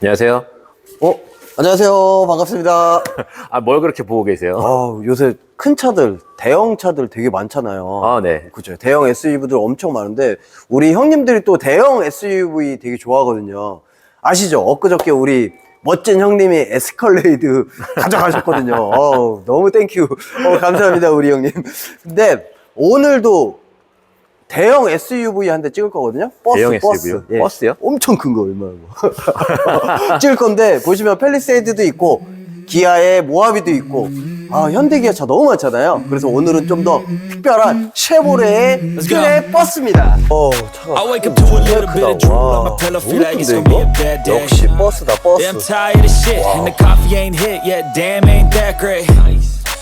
안녕하세요. 어, 안녕하세요. 반갑습니다. 아, 뭘 그렇게 보고 계세요? 아, 요새 큰 차들, 대형 차들 되게 많잖아요. 아, 네. 그죠. 대형 SUV들 엄청 많은데, 우리 형님들이 또 대형 SUV 되게 좋아하거든요. 아시죠? 엊그저께 우리 멋진 형님이 에스컬레이드 가져가셨거든요. 어우, 너무 땡큐. 어, 감사합니다, 우리 형님. 근데 오늘도 대형 SUV 한 대 찍을 거거든요. 버스, 대형 버스. SUV 요? 버스요? 엄청 큰 거, 얼마나. 찍을 건데, 보시면 펠리세이드도 있고, 기아의 모하비도 있고, 아, 현대 기아 차 너무 많잖아요. 그래서 오늘은 좀 더 특별한 쉐보레의 스크랩 버스입니다. 어, 차가. I wake up to a little bit of 크다. drool on 와, pillow, 너무 feel like it's 큰데, gonna be a 이거? day. 역시 버스다, 버스. tired of shit, and the coffee ain't hit yet. Damn, ain't that great.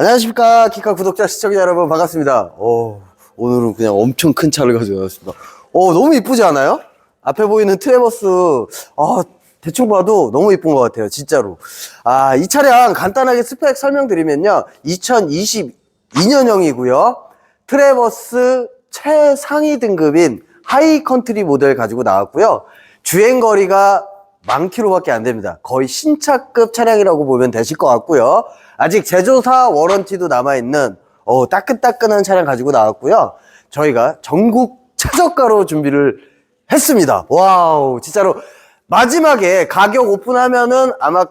안녕하십니까. 키카 구독자, 시청자 여러분, 반갑습니다. 어, 오늘은 그냥 엄청 큰 차를 가져왔습니다. 어, 너무 이쁘지 않아요? 앞에 보이는 트레버스, 아, 대충 봐도 너무 이쁜 것 같아요. 진짜로. 아, 이 차량 간단하게 스펙 설명드리면요. 2022년형이고요. 트레버스 최상위 등급인 하이 컨트리 모델 가지고 나왔고요. 주행거리가 만 킬로밖에 안 됩니다. 거의 신차급 차량이라고 보면 되실 것 같고요. 아직 제조사 워런티도 남아있는 어, 따끈따끈한 차량 가지고 나왔고요. 저희가 전국 최저가로 준비를 했습니다. 와우, 진짜로 마지막에 가격 오픈하면은 아마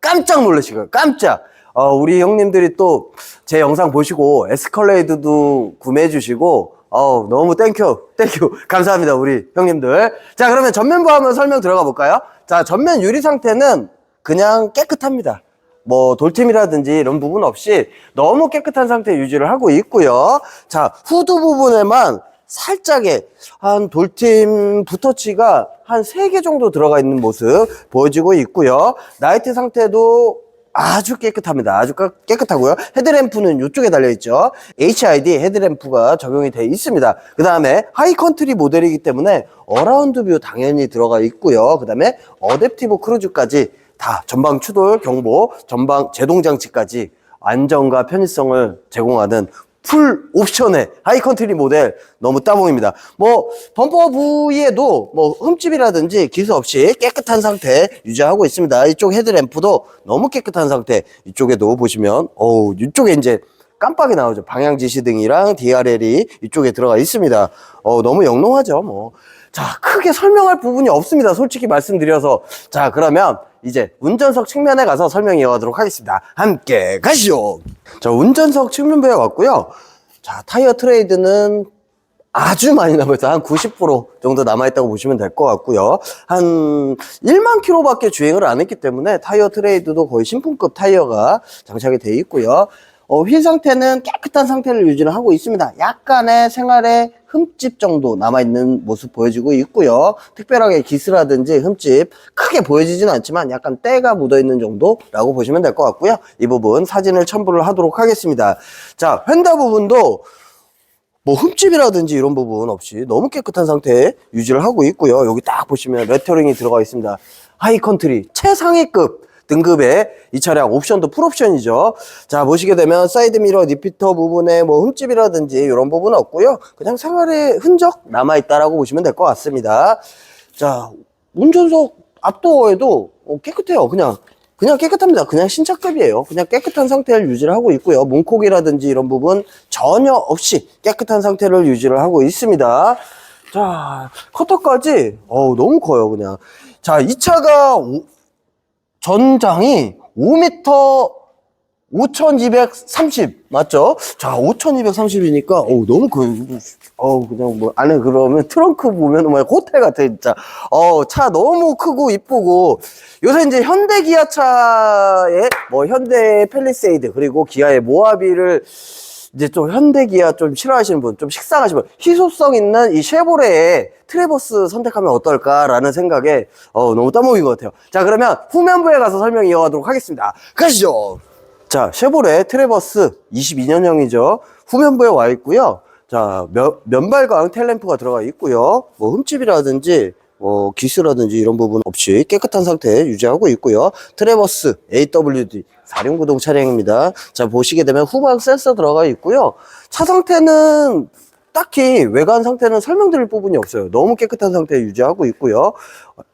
깜짝 놀라실 거예요. 깜짝. 어, 우리 형님들이 또 제 영상 보시고 에스컬레이드도 구매해 주시고 어, 너무 땡큐, 땡큐. 감사합니다, 우리 형님들. 자, 그러면 전면부 한번 설명 들어가 볼까요? 자, 전면 유리 상태는 그냥 깨끗합니다. 뭐 돌팀이라든지 이런 부분 없이 너무 깨끗한 상태 유지를 하고 있고요. 자, 후드 부분에만 살짝의 한 돌팀 붓터치가 한 세 개 정도 들어가 있는 모습 보여지고 있고요. 나이트 상태도 아주 깨끗합니다. 아주 깨- 깨끗하고요. 헤드램프는 이쪽에 달려있죠. HID 헤드램프가 적용이 되어 있습니다. 그 다음에 하이컨트리 모델이기 때문에 어라운드 뷰 당연히 들어가 있고요. 그 다음에 어댑티브 크루즈까지 다 전방 추돌 경보, 전방 제동 장치까지 안정과 편의성을 제공하는 풀 옵션의 하이컨트리 모델 너무 따봉입니다. 뭐 범퍼 부위에도 뭐 흠집이라든지 기스 없이 깨끗한 상태 유지하고 있습니다. 이쪽 헤드램프도 너무 깨끗한 상태. 이쪽에도 보시면 어우 이쪽에 이제 깜빡이 나오죠. 방향 지시등이랑 DRL이 이쪽에 들어가 있습니다. 어 너무 영롱하죠. 뭐. 자, 크게 설명할 부분이 없습니다. 솔직히 말씀드려서. 자, 그러면 이제 운전석 측면에 가서 설명 이어가도록 하겠습니다. 함께 가시죠. 자, 운전석 측면부에 왔고요. 자, 타이어 트레이드는 아주 많이 남아있어요. 한 90% 정도 남아있다고 보시면 될 것 같고요. 한 1만 킬로밖에 주행을 안 했기 때문에 타이어 트레이드도 거의 신품급 타이어가 장착이 되어 있고요. 어, 휠 상태는 깨끗한 상태를 유지를 하고 있습니다. 약간의 생활의 흠집 정도 남아있는 모습 보여지고 있고요. 특별하게 기스라든지 흠집 크게 보여지지는 않지만 약간 때가 묻어있는 정도라고 보시면 될 것 같고요. 이 부분 사진을 첨부를 하도록 하겠습니다. 자, 휀다 부분도 뭐 흠집이라든지 이런 부분 없이 너무 깨끗한 상태에 유지를 하고 있고요. 여기 딱 보시면 레터링이 들어가 있습니다. 하이컨트리 최상위급 등급의 이 차량 옵션도 풀옵션이죠. 자 보시게 되면 사이드미러 리피터 부분에 뭐 흠집이라든지 이런 부분은 없고요. 그냥 생활의 흔적 남아 있다라고 보시면 될 것 같습니다. 자 운전석 앞도어에도 어, 깨끗해요. 그냥 그냥 깨끗합니다. 그냥 신차급이에요. 그냥 깨끗한 상태를 유지를 하고 있고요. 문콕이라든지 이런 부분 전혀 없이 깨끗한 상태를 유지를 하고 있습니다. 자, 커터까지 어우 너무 커요, 그냥. 자, 이 차가 오- 전장이 5m 5230 맞죠? 자, 5230이니까 어우 너무 그 어우 그냥 뭐 안에 그러면 트렁크 보면 뭐 호텔 같아 진짜. 어, 차 너무 크고 이쁘고 요새 이제 현대 기아차에 뭐 현대 펠리세이드 그리고 기아의 모하비를 이제 좀 현대 기아 좀 싫어하시는 분, 좀 식상하시는 분, 희소성 있는 이 쉐보레의 트레버스 선택하면 어떨까라는 생각에 어, 너무 따먹인 것 같아요. 자, 그러면 후면부에 가서 설명 이어가도록 하겠습니다. 가시죠. 자, 쉐보레 트레버스 22년형이죠. 후면부에 와 있고요. 자, 면, 면발광 텔램프가 들어가 있고요. 뭐 흠집이라든지 뭐 기스라든지 이런 부분 없이 깨끗한 상태 유지하고 있고요. 트레버스 AWD 4륜구동 차량입니다. 자, 보시게 되면 후방 센서 들어가 있고요. 차 상태는 딱히 외관 상태는 설명드릴 부분이 없어요. 너무 깨끗한 상태 유지하고 있고요.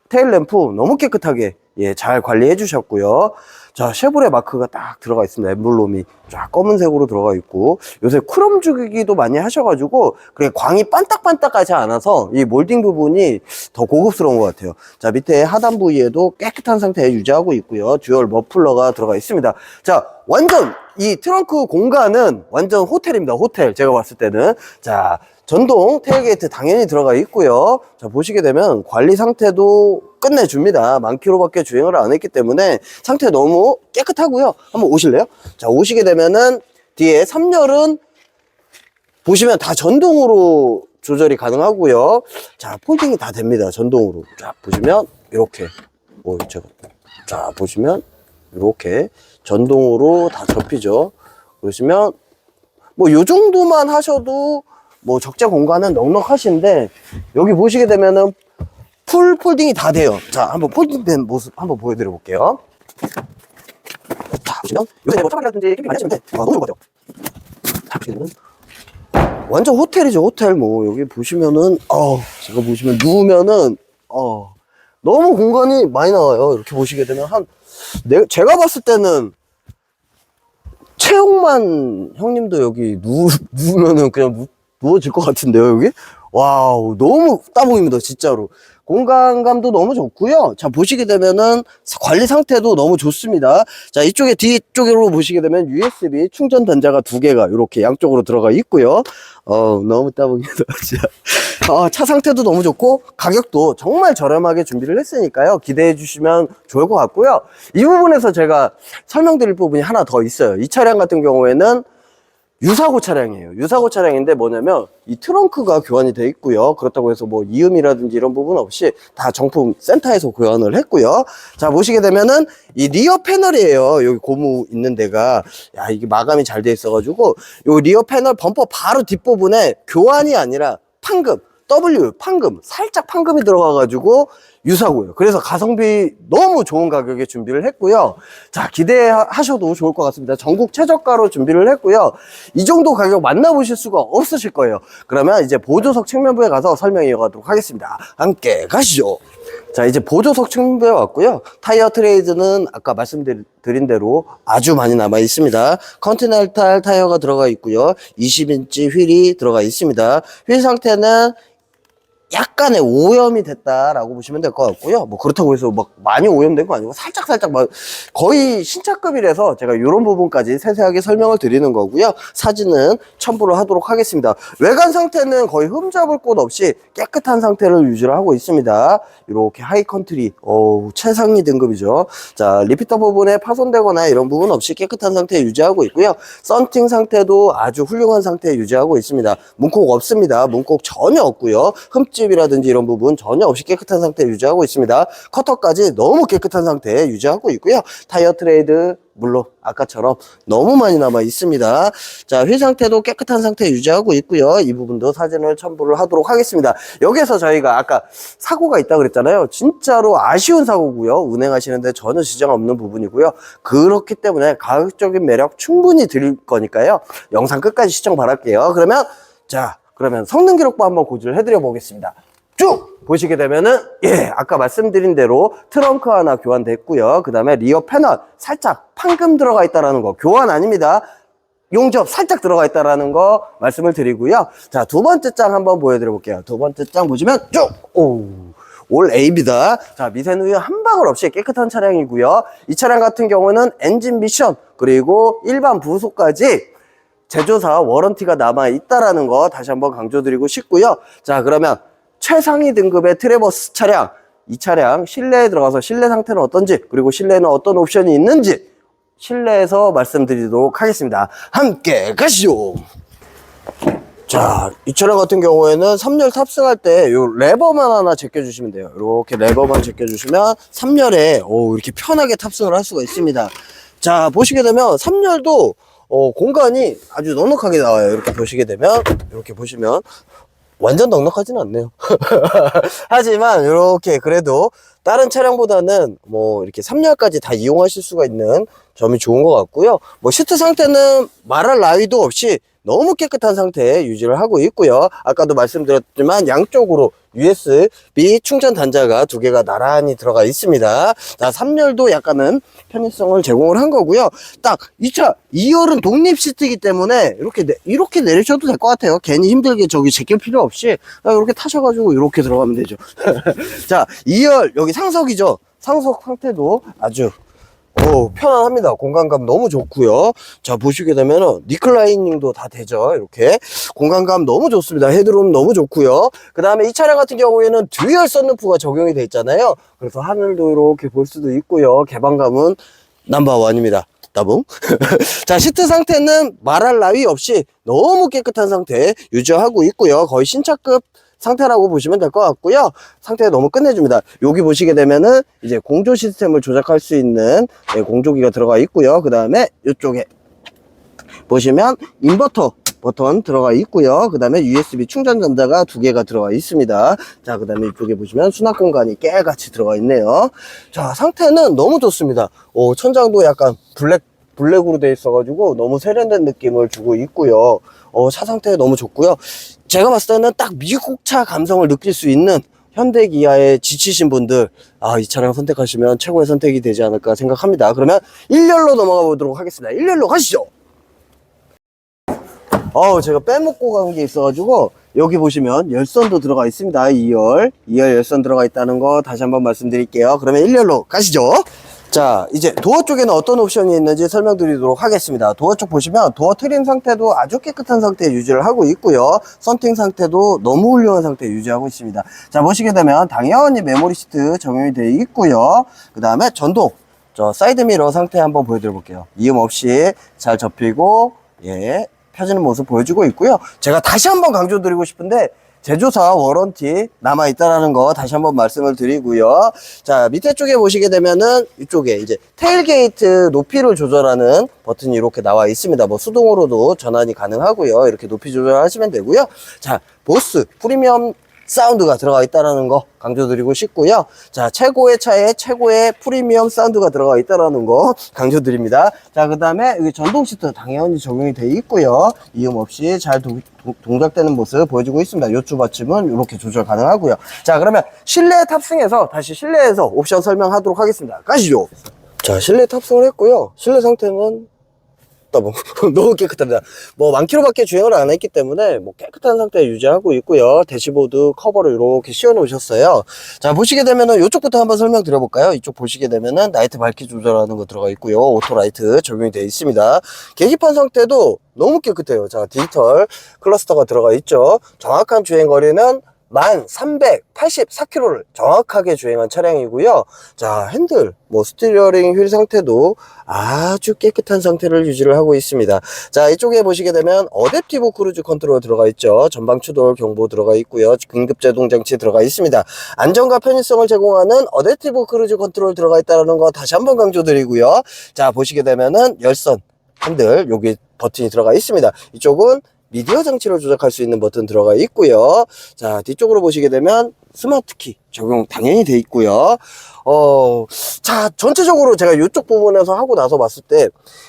테일 램프 너무 깨끗하게 예, 잘 관리해 주셨고요. 자, 쉐보레 마크가 딱 들어가 있습니다. 엠블럼이 쫙 검은색으로 들어가 있고 요새 크롬 주기도 많이 하셔가지고 그게 광이 반딱반딱하지 않아서 이 몰딩 부분이 더 고급스러운 것 같아요. 자, 밑에 하단 부위에도 깨끗한 상태 유지하고 있고요. 듀얼 머플러가 들어가 있습니다. 자, 완전 이 트렁크 공간은 완전 호텔입니다. 호텔. 제가 봤을 때는. 자, 전동 테일게이트 당연히 들어가 있고요. 자, 보시게 되면 관리 상태도 끝내줍니다. 만 킬로밖에 주행을 안 했기 때문에 상태 너무 깨끗하고요. 한번 오실래요? 자, 오시게 되면은 뒤에 3열은 보시면 다 전동으로 조절이 가능하고요. 자, 폴딩이 다 됩니다. 전동으로. 자, 보시면 이렇게. 오, 제가 자, 보시면 이렇게 전동으로 다 접히죠. 보시면 뭐 요 정도만 하셔도 뭐 적재 공간은 넉넉하신데 여기 보시게 되면은 풀 폴딩이 다 돼요. 자, 한번 폴딩된 모습 한번 보여드려 볼게요. 자, 보시면 요새 뭐 차박이라든지 캠핑 많이 하시는데 아, 너무 좋은 것 같아요. 자, 보시게 되면 완전 호텔이죠, 호텔. 뭐 여기 보시면은 어, 제가 보시면 누우면은 어 너무 공간이 많이 나와요. 이렇게 보시게 되면 한 내, 제가 봤을 때는 최홍만 형님도 여기 누, 누우면은 그냥 누, 누워질 것 같은데요, 여기? 와우, 너무 따봉입니다, 진짜로. 공간감도 너무 좋고요. 자, 보시게 되면은 관리 상태도 너무 좋습니다. 자, 이쪽에 뒤쪽으로 보시게 되면 USB 충전 단자가 두 개가 이렇게 양쪽으로 들어가 있고요. 어, 너무 따봉이다. 어, 차 상태도 너무 좋고 가격도 정말 저렴하게 준비를 했으니까요. 기대해 주시면 좋을 것 같고요. 이 부분에서 제가 설명드릴 부분이 하나 더 있어요. 이 차량 같은 경우에는 유사고 차량이에요. 유사고 차량인데 뭐냐면 이 트렁크가 교환이 돼 있고요. 그렇다고 해서 뭐 이음이라든지 이런 부분 없이 다 정품 센터에서 교환을 했고요. 자 보시게 되면은 이 리어 패널이에요. 여기 고무 있는 데가 야 이게 마감이 잘 돼 있어가지고 요 리어 패널 범퍼 바로 뒷부분에 교환이 아니라 판금 W 판금 살짝 판금이 들어가 가지고 유사고요. 그래서 가성비 너무 좋은 가격에 준비를 했고요. 자 기대하셔도 좋을 것 같습니다. 전국 최저가로 준비를 했고요. 이 정도 가격 만나보실 수가 없으실 거예요. 그러면 이제 보조석 측면부에 가서 설명 이어가도록 하겠습니다. 함께 가시죠. 자 이제 보조석 측면부에 왔고요. 타이어 트레이드는 아까 말씀드린 대로 아주 많이 남아 있습니다. 컨티넨탈 타이어가 들어가 있고요. 20인치 휠이 들어가 있습니다. 휠 상태는 약간의 오염이 됐다라고 보시면 될 것 같고요. 뭐 그렇다고 해서 막 많이 오염된 거 아니고 살짝 살짝 막 거의 신차급이라서 제가 이런 부분까지 세세하게 설명을 드리는 거고요. 사진은 첨부를 하도록 하겠습니다. 외관 상태는 거의 흠잡을 곳 없이 깨끗한 상태를 유지를 하고 있습니다. 이렇게 하이컨트리, 어우 최상위 등급이죠. 자 리피터 부분에 파손되거나 이런 부분 없이 깨끗한 상태 유지하고 있고요. 썬팅 상태도 아주 훌륭한 상태 유지하고 있습니다. 문콕 없습니다. 문콕 전혀 없고요. 흠집 이라든지 이런 부분 전혀 없이 깨끗한 상태 유지하고 있습니다. 커터까지 너무 깨끗한 상태 유지하고 있고요. 타이어 트레이드 물론 아까처럼 너무 많이 남아 있습니다. 자, 휠 상태도 깨끗한 상태 유지하고 있고요. 이 부분도 사진을 첨부를 하도록 하겠습니다. 여기서 저희가 아까 사고가 있다 그랬잖아요. 진짜로 아쉬운 사고고요. 운행하시는데 전혀 지장 없는 부분이고요. 그렇기 때문에 가격적인 매력 충분히 드릴 거니까요. 영상 끝까지 시청 바랄게요. 그러면 자, 그러면 성능 기록부 한번 고지를 해드려 보겠습니다. 쭉 보시게 되면은 예 아까 말씀드린 대로 트렁크 하나 교환됐고요 그 다음에 리어 패널 살짝 판금 들어가 있다라는 거 교환 아닙니다 용접 살짝 들어가 있다라는 거 말씀을 드리고요 자 두 번째 장 한번 보여드려 볼게요 두 번째 장 보시면 쭉오올 A입니다. 자, 미세누 한 방울 없이 깨끗한 차량이고요. 이 차량 같은 경우는 엔진 미션 그리고 일반 부속까지 제조사 워런티가 남아 있다라는 거 다시 한번 강조드리고 싶고요. 자, 그러면 최상위 등급의 트레버스 차량, 이 차량 실내에 들어가서 실내 상태는 어떤지, 그리고 실내에는 어떤 옵션이 있는지 실내에서 말씀드리도록 하겠습니다. 함께 가시죠. 자, 이 차량 같은 경우에는 3열 탑승할 때 요 레버만 하나 제껴주시면 돼요. 이렇게 레버만 제껴주시면 3열에 오, 이렇게 편하게 탑승을 할 수가 있습니다. 자, 보시게 되면 3열도 어, 공간이 아주 넉넉하게 나와요. 이렇게 보시게 되면, 이렇게 보시면 완전 넉넉하진 않네요. 하지만 이렇게 그래도 다른 차량보다는 뭐 이렇게 3열까지 다 이용하실 수가 있는 점이 좋은 것 같고요. 뭐 시트 상태는 말할 나위도 없이 너무 깨끗한 상태에 유지를 하고 있고요. 아까도 말씀드렸지만 양쪽으로 USB 충전 단자가 두 개가 나란히 들어가 있습니다. 자, 3열도 약간은 편의성을 제공을 한 거고요. 딱 이 차 2열은 독립 시트이기 때문에 이렇게 내, 이렇게 내리셔도 될 것 같아요. 괜히 힘들게 저기 제낄 필요 없이 그냥 이렇게 타셔가지고 이렇게 들어가면 되죠. 자, 2열 여기 상석이죠. 상석 상태도 아주 오, 편안합니다. 공간감 너무 좋고요. 자, 보시게 되면은 니클라이닝도 다 되죠. 이렇게 공간감 너무 좋습니다. 헤드룸 너무 좋고요. 그 다음에 이 차량 같은 경우에는 듀얼 썬루프가 적용이 돼 있잖아요. 그래서 하늘도 이렇게 볼 수도 있고요. 개방감은 넘버원입니다. 따봉. 자, 시트 상태는 말할 나위 없이 너무 깨끗한 상태 유지하고 있고요. 거의 신차급 상태라고 보시면 될 것 같고요. 상태가 너무 끝내줍니다. 여기 보시게 되면은 이제 공조 시스템을 조작할 수 있는 네, 공조기가 들어가 있고요. 그 다음에 이쪽에 보시면 인버터 버튼 들어가 있고요. 그 다음에 USB 충전 전자가 두 개가 들어가 있습니다. 자, 그 다음에 이쪽에 보시면 수납 공간이 깨같이 들어가 있네요. 자, 상태는 너무 좋습니다. 오, 천장도 약간 블랙, 블랙으로 되어 있어가지고 너무 세련된 느낌을 주고 있고요. 어, 차 상태 너무 좋고요. 제가 봤을 때는 딱 미국차 감성을 느낄 수 있는 현대 기아에 지치신 분들, 아, 이 차량 선택하시면 최고의 선택이 되지 않을까 생각합니다. 그러면 1열로 넘어가 보도록 하겠습니다. 1열로 가시죠! 어우, 제가 빼먹고 간 게 있어가지고, 여기 보시면 열선도 들어가 있습니다. 2열. 2열 열선 들어가 있다는 거 다시 한번 말씀드릴게요. 그러면 1열로 가시죠. 자, 이제 도어 쪽에는 어떤 옵션이 있는지 설명드리도록 하겠습니다. 도어 쪽 보시면 도어 트림 상태도 아주 깨끗한 상태에 유지를 하고 있고요. 썬팅 상태도 너무 훌륭한 상태에 유지하고 있습니다. 자, 보시게 되면 당연히 메모리 시트 적용이 되어 있고요. 그 다음에 전동. 저 사이드 미러 상태 한번 보여드려 볼게요. 이음 없이 잘 접히고, 예, 펴지는 모습 보여주고 있고요. 제가 다시 한번 강조드리고 싶은데, 제조사 워런티 남아있다라는 거 다시 한번 말씀을 드리고요. 자, 밑에 쪽에 보시게 되면은 이쪽에 이제 테일게이트 높이를 조절하는 버튼이 이렇게 나와 있습니다. 뭐 수동으로도 전환이 가능하고요. 이렇게 높이 조절하시면 되고요. 자, 보스 프리미엄 사운드가 들어가 있다는 거 강조드리고 싶고요. 자, 최고의 차에 최고의 프리미엄 사운드가 들어가 있다는 거 강조드립니다. 자, 그 다음에 여기 전동 시트 당연히 적용이 되어 있고요. 이음 없이 잘 동, 동- 동작되는 모습 보여주고 있습니다. 요추 받침은 이렇게 조절 가능하고요. 자, 그러면 실내 탑승해서 다시 실내에서 옵션 설명하도록 하겠습니다. 가시죠. 자, 실내 탑승을 했고요. 실내 상태는 뭐 너무 깨끗합니다. 뭐만 킬로밖에 주행을 안 했기 때문에 뭐 깨끗한 상태 유지하고 있고요. 대시보드 커버를 이렇게 씌워 놓으셨어요. 자 보시게 되면은 이쪽부터 한번 설명드려 볼까요? 이쪽 보시게 되면은 나이트 밝기 조절하는 거 들어가 있고요. 오토 라이트 적용이 되어 있습니다. 계기판 상태도 너무 깨끗해요. 자 디지털 클러스터가 들어가 있죠. 정확한 주행 거리는 1384km를 정확하게 주행한 차량이고요. 자, 핸들, 뭐 스티어링 휠 상태도 아주 깨끗한 상태를 유지를 하고 있습니다. 자, 이쪽에 보시게 되면 어댑티브 크루즈 컨트롤 들어가 있죠. 전방 추돌 경보 들어가 있고요. 긴급 제동 장치 들어가 있습니다. 안전과 편의성을 제공하는 어댑티브 크루즈 컨트롤 들어가 있다는 거 다시 한번 강조드리고요. 자, 보시게 되면은 열선 핸들 여기 버튼이 들어가 있습니다. 이쪽은 미디어 장치를 조작할 수 있는 버튼 들어가 있고요. 자, 뒤쪽으로 보시게 되면 스마트 키 적용 당연히 돼 있고요. 어, 자, 전체적으로 제가 이쪽 부분에서 하고 나서 봤을 때,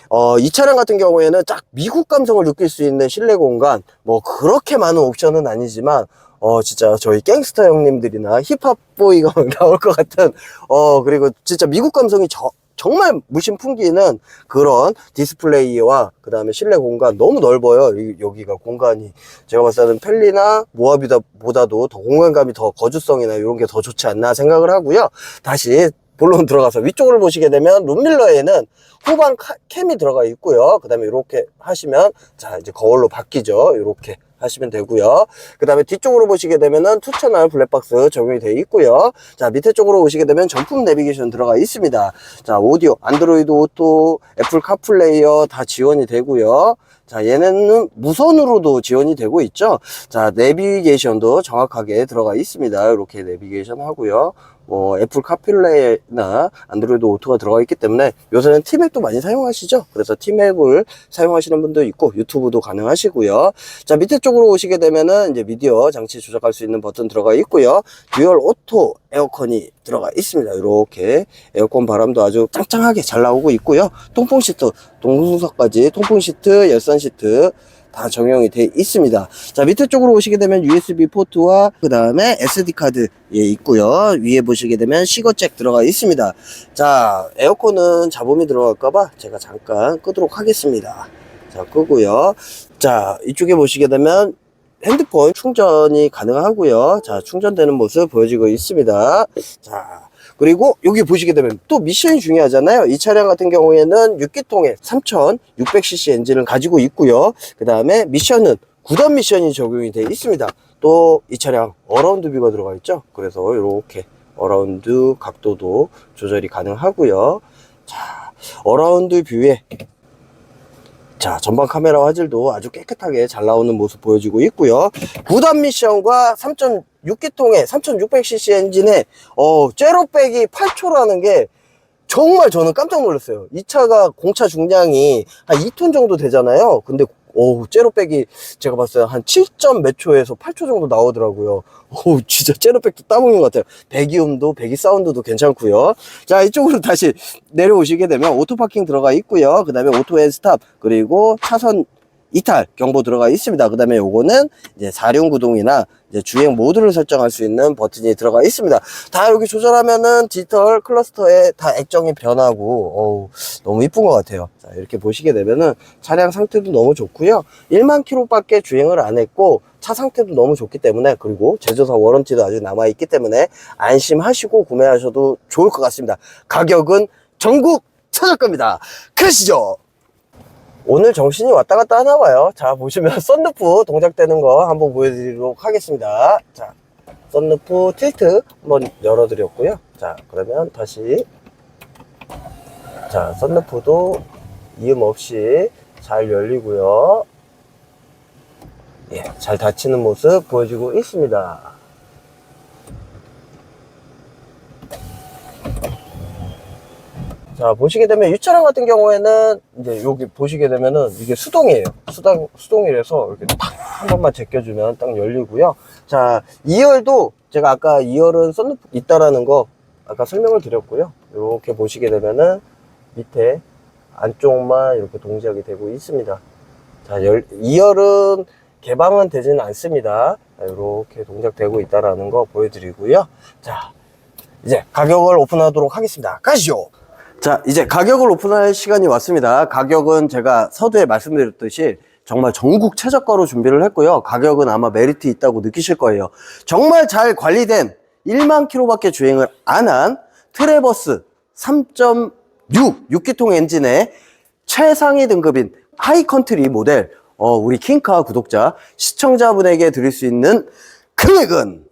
어, 이 차량 같은 경우에는 딱 미국 감성을 느낄 수 있는 실내 공간, 뭐, 그렇게 많은 옵션은 아니지만, 어, 진짜 저희 갱스터 형님들이나 힙합 보이가 나올 것 같은, 어, 그리고 진짜 미국 감성이 저, 정말 무심 풍기는 그런 디스플레이와 그 다음에 실내 공간 너무 넓어요. 이- 여기가 공간이. 제가 봤을 때는 펠리나 모하비다 보다도 더 공간감이 더 거주성이나 이런 게 더 좋지 않나 생각을 하고요. 다시 본론 들어가서 위쪽을 보시게 되면 룸밀러에는 후방 카- 캠이 들어가 있고요. 그 다음에 이렇게 하시면 자 이제 거울로 바뀌죠. 이렇게 하시면 되고요. 그 다음에 뒤쪽으로 보시게 되면은 투 채널 블랙박스 적용이 되어 있고요. 자, 밑에 쪽으로 오시게 되면 전품 내비게이션 들어가 있습니다. 자, 오디오, 안드로이드 오토, 애플 카플레이어 다 지원이 되고요. 자, 얘네는 무선으로도 지원이 되고 있죠. 자, 내비게이션도 정확하게 들어가 있습니다. 이렇게 내비게이션 하고요. 뭐, 애플 카플레이나 안드로이드 오토가 들어가 있기 때문에 요새는 티맵도 많이 사용하시죠. 그래서 티맵을 사용하시는 분도 있고 유튜브도 가능하시고요. 자, 밑에 쪽으로 오시게 되면은 이제 미디어 장치 조작할 수 있는 버튼 들어가 있고요. 듀얼 오토 에어컨이 들어가 있습니다. 이렇게 에어컨 바람도 아주 짱짱하게 잘 나오고 있고요. 통풍 시트, 동승석까지 통풍 시트, 열선 시트 다 적용이 돼 있습니다. 자, 밑에 쪽으로 오시게 되면 USB 포트와 그 다음에 SD 카드 예, 있고요. 위에 보시게 되면 시거잭 들어가 있습니다. 자, 에어컨은 잡음이 들어갈까봐 제가 잠깐 끄도록 하겠습니다. 자, 끄고요. 자, 이쪽에 보시게 되면 핸드폰 충전이 가능하고요. 자, 충전되는 모습 보여지고 있습니다. 자, 그리고 여기 보시게 되면 또 미션이 중요하잖아요. 이 차량 같은 경우에는 6기통의 3600cc 엔진을 가지고 있고요. 그 다음에 미션은 9단 미션이 적용이 되어 있습니다. 또 이 차량 어라운드 뷰가 들어가 있죠. 그래서 이렇게 어라운드 각도도 조절이 가능하고요. 자, 어라운드 뷰에 자, 전방 카메라 화질도 아주 깨끗하게 잘 나오는 모습 보여지고 있고요. 9단 미션과 3.6기통의 3600cc 엔진에 어, 제로백이 8초라는 게 정말 저는 깜짝 놀랐어요. 이 차가 공차 중량이 한 2톤 정도 되잖아요. 근데 오, 제로백이 제가 봤어요. 한 7점 몇 초에서 8초 정도 나오더라고요. 오, 진짜 제로백도 따먹는 것 같아요. 배기음도, 배기 사운드도 괜찮고요. 자, 이쪽으로 다시 내려오시게 되면 오토파킹 들어가 있고요. 그 다음에 오토 앤 스탑, 그리고 차선 이탈 경보 들어가 있습니다. 그 다음에 요거는 이제 사륜 구동이나 이제 주행 모드를 설정할 수 있는 버튼이 들어가 있습니다. 다 여기 조절하면은 디지털 클러스터에 다 액정이 변하고, 어우, 너무 이쁜 것 같아요. 자, 이렇게 보시게 되면은 차량 상태도 너무 좋고요. 1만 킬로밖에 주행을 안 했고, 차 상태도 너무 좋기 때문에, 그리고 제조사 워런티도 아직 남아있기 때문에 안심하시고 구매하셔도 좋을 것 같습니다. 가격은 전국 최저가입니다. 크시죠? 오늘 정신이 왔다 갔다 하나 봐요. 자, 보시면 썬루프 동작되는 거 한번 보여드리도록 하겠습니다. 자, 썬루프 틸트 한번 열어드렸고요. 자, 그러면 다시. 자, 썬루프도 이음 없이 잘 열리고요. 예, 잘 닫히는 모습 보여주고 있습니다. 자, 보시게 되면 이 차량 같은 경우에는 이제 여기 보시게 되면은 이게 수동이에요. 수동, 수동이라서 이렇게 탁 한 번만 제껴주면 딱 열리고요. 자, 2열도 제가 아까 2열은 썬루프 있다라는 거 아까 설명을 드렸고요. 이렇게 보시게 되면은 밑에 안쪽만 이렇게 동작이 되고 있습니다. 자, 열, 2열은 개방은 되지는 않습니다. 자, 이렇게 동작되고 있다라는 거 보여드리고요. 자, 이제 가격을 오픈하도록 하겠습니다. 가시죠! 자, 이제 가격을 오픈할 시간이 왔습니다. 가격은 제가 서두에 말씀드렸듯이 정말 전국 최저가로 준비를 했고요. 가격은 아마 메리트 있다고 느끼실 거예요. 정말 잘 관리된 1만 킬로밖에 주행을 안 한 트레버스 3.6 6기통 엔진의 최상위 등급인 하이컨트리 모델 어, 우리 킹카 구독자 시청자분에게 드릴 수 있는 금액은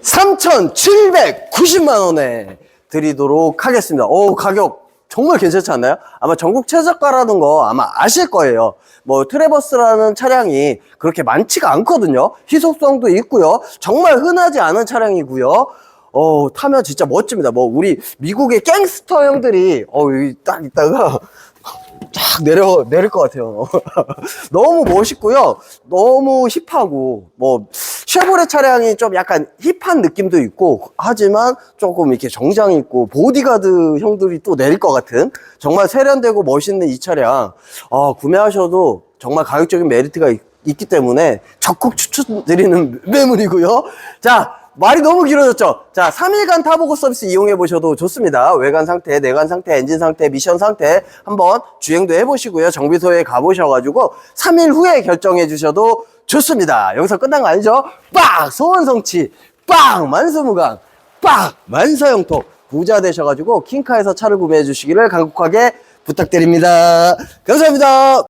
3,790만 원에 드리도록 하겠습니다. 오, 가격 정말 괜찮지 않나요? 아마 전국 최저가라는 거 아마 아실 거예요. 뭐 트레버스라는 차량이 그렇게 많지가 않거든요. 희소성도 있고요. 정말 흔하지 않은 차량이고요. 어, 타면 진짜 멋집니다. 뭐 우리 미국의 갱스터 형들이 어, 여기 딱 있다가 쫙 내려 내릴 것 같아요. 너무 멋있고요. 너무 힙하고 뭐 쉐보레 차량이 좀 약간 힙한 느낌도 있고 하지만 조금 이렇게 정장 있고 보디가드 형들이 또 내릴 것 같은 정말 세련되고 멋있는 이 차량 아, 구매하셔도 정말 가격적인 메리트가 있, 있기 때문에 적극 추천드리는 매물이고요. 자. 말이 너무 길어졌죠? 자, 3일간 타보고 서비스 이용해 보셔도 좋습니다. 외관 상태, 내관 상태, 엔진 상태, 미션 상태 한번 주행도 해보시고요. 정비소에 가보셔가지고 3일 후에 결정해 주셔도 좋습니다. 여기서 끝난 거 아니죠? 빡! 소원 성취! 빡! 만수무강! 빡! 만사형통! 부자 되셔가지고 킹카에서 차를 구매해 주시기를 간곡하게 부탁드립니다. 감사합니다.